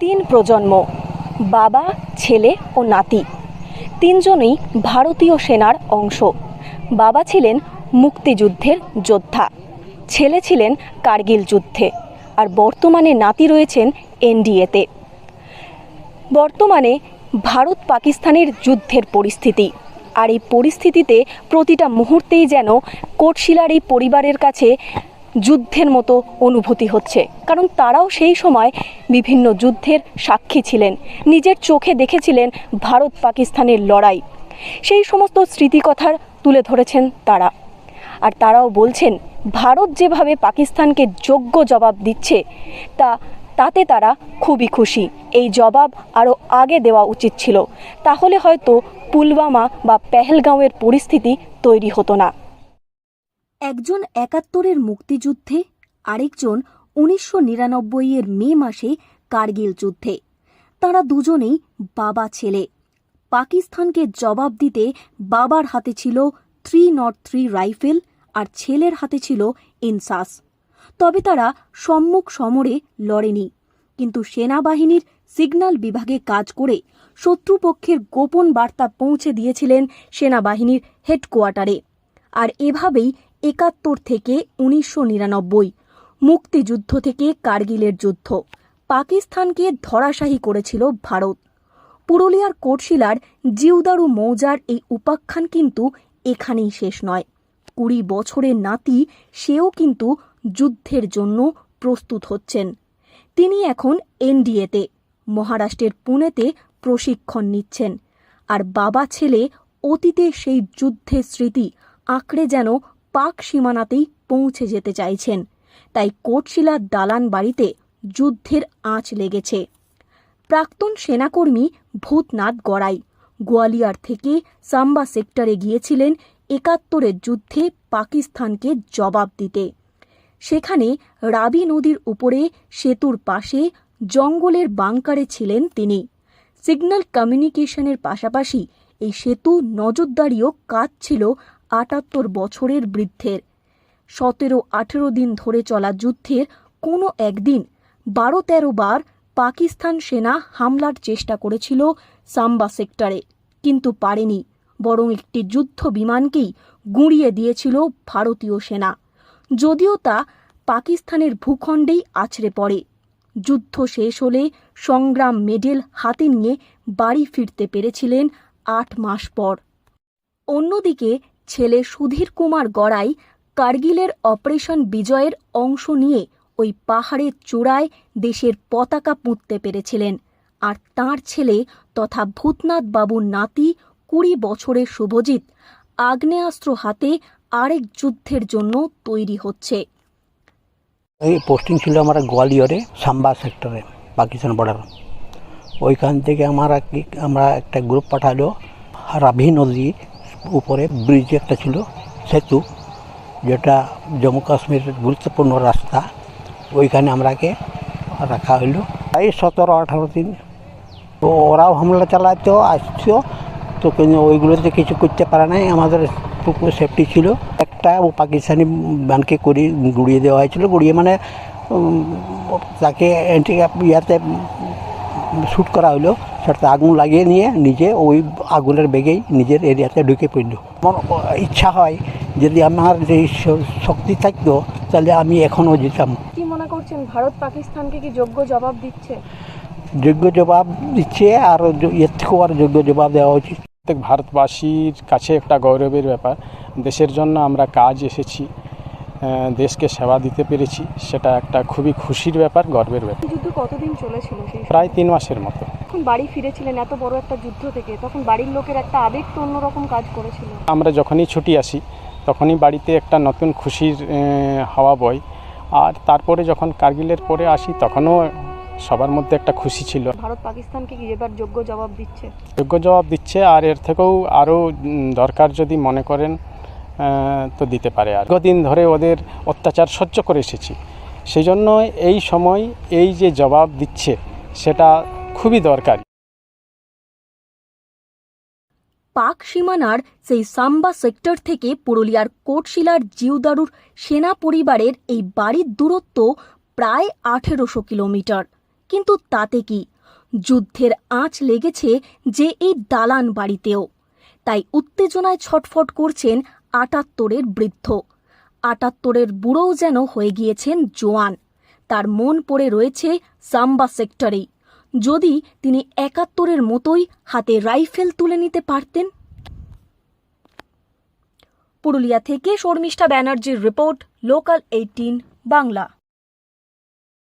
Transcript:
তিন প্রজন্ম, বাবা, ছেলে ও নাতি। তিনজনই ভারতীয় সেনার অংশ। বাবা ছিলেন মুক্তিযুদ্ধের যোদ্ধা, ছেলে ছিলেন কার্গিল যুদ্ধে, আর বর্তমানে নাতি রয়েছেন এনডিএতে। বর্তমানে ভারত পাকিস্তানের যুদ্ধের পরিস্থিতি, আর এই পরিস্থিতিতে প্রতিটা মুহূর্তেই যেন কোটশিলার এই পরিবারের কাছে যুদ্ধের মতো অনুভূতি হচ্ছে। কারণ তারাও সেই সময় বিভিন্ন যুদ্ধের সাক্ষী ছিলেন। নিজের চোখে দেখেছিলেন ভারত পাকিস্তানের লড়াই। সেই সমস্ত স্মৃতিকথার তুলে ধরেছেন তারা। আর তারাও বলছেন, ভারত যেভাবে পাকিস্তানকে যোগ্য জবাব দিচ্ছে, তা, তাতে তারা খুবই খুশি। এই জবাব আরও আগে দেওয়া উচিত ছিল। তাহলে হয়তো পুলওয়ামা বা পেহেলগাঁওয়ের পরিস্থিতি তৈরি হতো না। একজন একাত্তরের মুক্তিযুদ্ধে, আরেকজন উনিশশো নিরানব্বইয়ের মে মাসে কার্গিল যুদ্ধে। তারা দুজনেই বাবা ছেলে। পাকিস্তানকে জবাব দিতে বাবার হাতে ছিল থ্রি নট থ্রি রাইফেল আর ছেলের হাতে ছিল ইনসাস। তবে তারা সম্মুখ সমরে লড়েনি। কিন্তু সেনাবাহিনীর সিগন্যাল বিভাগে কাজ করে শত্রুপক্ষের গোপন বার্তা পৌঁছে দিয়েছিলেন সেনাবাহিনীর হেডকোয়ার্টারে। আর এভাবেই একাত্তর থেকে উনিশশো নিরানব্বই, মুক্তিযুদ্ধ থেকে কার্গিলের যুদ্ধ। পাকিস্তানকে ধরাশায়ী করেছিল ভারত। পুরুলিয়ার কোটশিলার জিউদারু মৌজার এই উপাখ্যান কিন্তু এখানেই শেষ নয়। কুড়ি বছরের নাতি সেও কিন্তু যুদ্ধের জন্য প্রস্তুত হচ্ছেন। তিনি এখন এনডিএতে, মহারাষ্ট্রের পুনেতে প্রশিক্ষণ নিচ্ছেন। আর বাবা ছেলে অতীতে সেই যুদ্ধের স্মৃতি আঁকড়ে যেন পাক সীমানাতেই পৌঁছে যেতে চাইছেন। তাই কোটশিলার দালান বাড়িতে যুদ্ধের আঁচ লেগেছে। প্রাক্তন সেনাকর্মী ভূতনাথ গড়াই গোয়ালিয়র থেকে সাম্বা সেক্টরে গিয়েছিলেন একাত্তরের যুদ্ধে পাকিস্তানকে জবাব দিতে। সেখানে রাবি নদীর উপরে সেতুর পাশে জঙ্গলের বাংকারে ছিলেন তিনি। সিগন্যাল কমিউনিকেশনের পাশাপাশি এই সেতু নজরদারিও কাজ ছিল আটাত্তর বছরের বৃদ্ধের। সতেরো, আঠেরো দিন ধরে চলা যুদ্ধের কোনো একদিন বারো তেরো বার পাকিস্তান সেনা হামলার চেষ্টা করেছিল সাম্বা সেক্টরে, কিন্তু পারেনি। বরং একটি যুদ্ধ বিমানকেই গুঁড়িয়ে দিয়েছিল ভারতীয় সেনা। যদিও তা পাকিস্তানের ভূখণ্ডেই আছড়ে পড়ে। যুদ্ধ শেষ হলে সংগ্রাম মেডেল হাতে নিয়ে বাড়ি ফিরতে পেরেছিলেন আট মাস পর। অন্যদিকে ছেলে সুধীর কুমার গড়াই কার্গিলের অপারেশন বিজয়ের অংশ নিয়ে ওই পাহাড়ের চূড়ায় দেশের পতাকা পুঁততে পেরেছিলেন। আর তাঁর ছেলে তথা ভূতনাথ বাবুর নাতি কুড়ি বছরের শুভজিৎ আগ্নেয়াস্ত্র হাতে আরেক যুদ্ধের জন্য তৈরি হচ্ছে। এই পোস্টিং ছিল আমার গোয়ালিয়রে, সাম্বা সেক্টরে পাকিস্তান বর্ডার ওইখান থেকে আমার আমরা একটা গ্রুপ পাঠালো রাভি নদীর উপরে ব্রিজ একটা ছিল, সেতু, যেটা জম্মু কাশ্মীরের গুরুত্বপূর্ণ রাস্তা, ওইখানে আমরাকে রাখা হইল। এই সতেরো, আঠারো দিন তো ওরাও হামলা চালাতো আসছো তো কিন্তু ওইগুলোতে কিছু করতে পারে নাই। আমাদের পুকুর সেফটি ছিল। একটা ও পাকিস্তানি বানকে করি, গুড়িয়ে দেওয়া হয়েছিল। গুড়িয়ে মানে তাকে ইয়াতে শ্যুট করা হলো সেটাতে আগুন লাগিয়ে নিয়ে নিজে ওই আগুনের বেগেই নিজের এরিয়াতে ঢুকে পড়ল। আমার ইচ্ছা হয় যদি আমার যে শক্তি থাকতো তাহলে আমি এখনও যেতাম। কি মনে করছেন ভারত পাকিস্তানকে কি যোগ্য জবাব দিচ্ছে? যোগ্য জবাব দিচ্ছে আর এর থেকেও আর যোগ্য জবাব দেওয়া উচিত। প্রত্যেক ভারতবাসীর কাছে একটা গৌরবের ব্যাপার। দেশের জন্য আমরা কাজ এসেছি। দেশকে সেবা দিতে পেরেছি সেটা একটা খুবই খুশির ব্যাপার গর্বের ব্যাপার। যুদ্ধ কতদিন চলেছিল সেই প্রায় তিন মাসের মতো। যখন বাড়ি ফিরেছিলেন এত বড় একটা যুদ্ধ থেকে তখন বাড়ির লোকের একটা আবেগ তো অন্যরকম কাজ করেছিল। আমরা যখনই ছুটি আসি তখনই বাড়িতে একটা নতুন খুশির হাওয়া বয়। আর তারপরে যখন কার্গিলের পরে আসি তখনও সবার মধ্যে একটা খুশি ছিল। ভারত পাকিস্তানকে কি এবার যোগ্য জবাব দিচ্ছে? যোগ্য জবাব দিচ্ছে আর এর থেকেও আরও দরকার যদি মনে করেন তো দিতে পারে আর। দীর্ঘদিন ধরে ওদের অত্যাচার সহ্য করে এসেছি। সেই জন্য এই সময় এই যে জবাব দিচ্ছে, সেটা খুবই দরকারি। পাক সীমানার সেই সাম্বা সেক্টর থেকে পুরুলিয়ার কোটশিলার জিউদারুর সেনা পরিবারের এই বাড়ির দূরত্ব প্রায় আঠেরোশো কিলোমিটার। কিন্তু তাতে কি? যুদ্ধের আঁচ লেগেছে যে এই দালান বাড়িতেও। তাই উত্তেজনায় ছটফট করছেন আটাত্তরের বৃদ্ধ। আটাত্তরের বুড়োও যেন হয়ে গিয়েছেন জোয়ান। তার মন পড়ে রয়েছে সাম্বা সেক্টরেই। যদি তিনি একাত্তরের মতোই হাতে রাইফেল তুলে নিতে পারতেন। পুরুলিয়া থেকে শর্মিষ্ঠা ব্যানার্জির রিপোর্ট, লোকাল এইটিন, বাংলা।